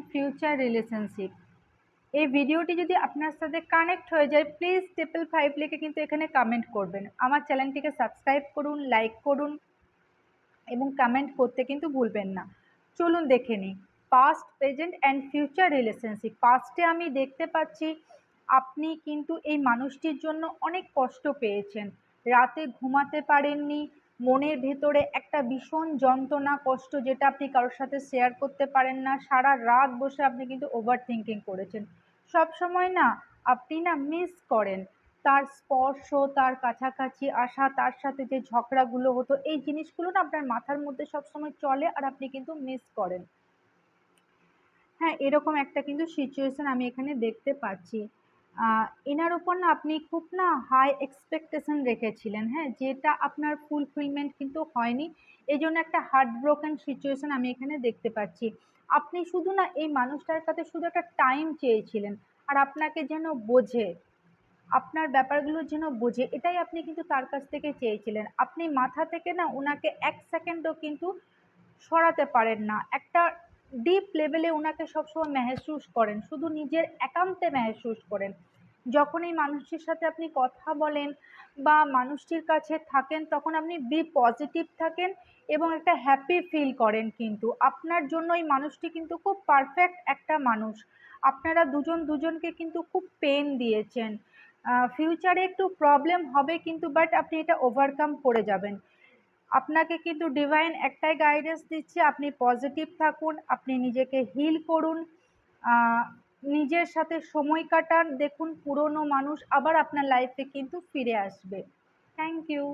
And future relationship এই ভিডিওটি যদি আপনার সাথে কানেক্ট হয়ে যায় প্লিজ ট্রিপল ফাইভ লিখে কিন্তু এখানে কমেন্ট করবেন। আমার চ্যানেলটিকে সাবস্ক্রাইব করুন লাইক করুন এবং কমেন্ট করতে কিন্তু ভুলবেন না। চলুন দেখে নিই। Past present and future relationship পাস্টে আমি দেখতে পাচ্ছি, আপনি কিন্তু এই মানুষটির জন্য অনেক কষ্ট পেয়েছেন। রাতে ঘুমাতে পারেননি মনের ভেতরে একটা ভীষণ যন্ত্রণা, কষ্ট যেটা আপনি কারোর সাথে শেয়ার করতে পারেন না, সারা রাত বসে আপনি কিন্তু ওভার থিঙ্কিং করেছেন। সব সময় না, আপনি না মিস করেন। তার স্পর্শ, তার কাছাকাছি আসা, তার সাথে যে ঝগড়াগুলো হতো, এই জিনিসগুলো না আপনার মাথার মধ্যে সবসময় চলে আর আপনি কিন্তু মিস করেন। হ্যাঁ এরকম একটা কিন্তু সিচুয়েশন আমি এখানে দেখতে পাচ্ছি। এনার ওপর না আপনি খুব না হাই এক্সপেকটেশন রেখেছিলেন হ্যাঁ? যেটা আপনার ফুলফিলমেন্ট কিন্তু হয়নি। এই জন্য একটা হার্ট ব্রোকেন সিচুয়েশন আমি এখানে দেখতে পাচ্ছি। আপনি শুধু না এই মানুষটার কাছে শুধু একটা টাইম চেয়েছিলেন, আর আপনাকে যেন বোঝে, আপনার ব্যাপারগুলো যেন বোঝে, এটাই আপনি কিন্তু তার কাছ থেকে চেয়েছিলেন। আপনি মাথা থেকে না ওনাকে এক সেকেন্ডও কিন্তু সরাতে পারেন না। একটা ডিপ লেভেলে ওনাকে সবসময় মেহসুস করেন, শুধু নিজের একান্তে মেহসুস করেন। যখন এই মানুষটির সাথে আপনি কথা বলেন বা মানুষটির কাছে থাকেন, তখন আপনি বি পজিটিভ থাকেন এবং একটা হ্যাপি ফিল করেন কিন্তু। আপনার জন্য এই মানুষটি কিন্তু খুব পারফেক্ট একটা মানুষ। আপনারা দুজন দুজনকে কিন্তু খুব পেন দিয়েছেন। ফিউচারে একটু প্রবলেম হবে কিন্তু বাট আপনি এটা ওভারকাম করে যাবেন। আপনাকে কিন্তু ডিভাইন একটাই গাইডেন্স দিচ্ছে, আপনি পজিটিভ থাকুন, আপনি নিজেকে হিল করুন। নিজের সাথে সময় কাটান। দেখুন, পুরনো মানুষ আবার আপনার লাইফে কিন্তু ফিরে আসবে। Thank you